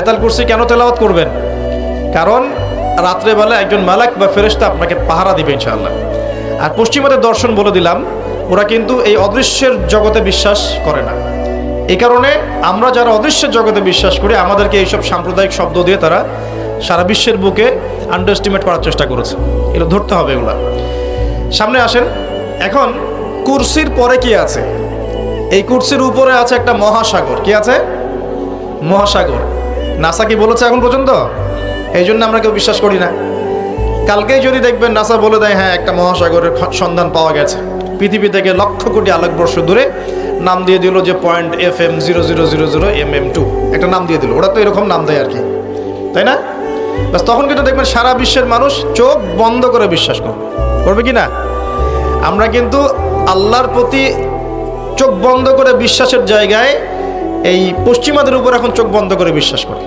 আয়তাল কুরসি কেন তেলাওয়াত করবেন? কারণ রাত্রেবেলা একজন মালাক বা ফেরেশতা আপনাকে পাহারা দিবে ইনশাআল্লাহ। আর পশ্চিমাদের দর্শন বলে দিলাম, ওরা কিন্তু এই অদৃশ্যের জগতে বিশ্বাস করে না। এই কারণে আমরা যারা অদৃশ্যের জগতে বিশ্বাস করি, আমাদেরকে এইসব সাম্প্রদায়িক শব্দ দিয়ে তারা সারা বিশ্বের বুকে আন্ডারস্টিমেট করার চেষ্টা করেছে। এগুলো ধরতে হবে এগুলা। সামনে আসেন, এখন কুরসির পরে কি আছে? এই কুরসির উপরে আছে একটা মহাসাগর। কি আছে? মহাসাগর। নাসা কি বলেছে এখন পর্যন্ত? এই জন্য আমরা কেউ বিশ্বাস করি না। কালকেই যদি দেখবেন নাসা বলে দেয় হ্যাঁ একটা মহাসাগরের সন্ধান পাওয়া গেছে। পৃথিবী থেকে লক্ষ কোটি আলোকবর্ষ দূরে নাম দিয়ে দিল যে point F M zero zero zero zero M M two. একটা নাম দিয়ে দিল। ওরা তো এরকম নাম দেয় আর কি। তাই না? বাস তখন কিন্তু দেখবেন সারা বিশ্বের মানুষ চোখ বন্ধ করে বিশ্বাস করবে। করবে কি না? আমরা কিন্তু আল্লাহর প্রতি চোখ বন্ধ করে বিশ্বাসের জায়গায় এই পশ্চিমাদের উপর এখন চোখ বন্ধ করে বিশ্বাস করি।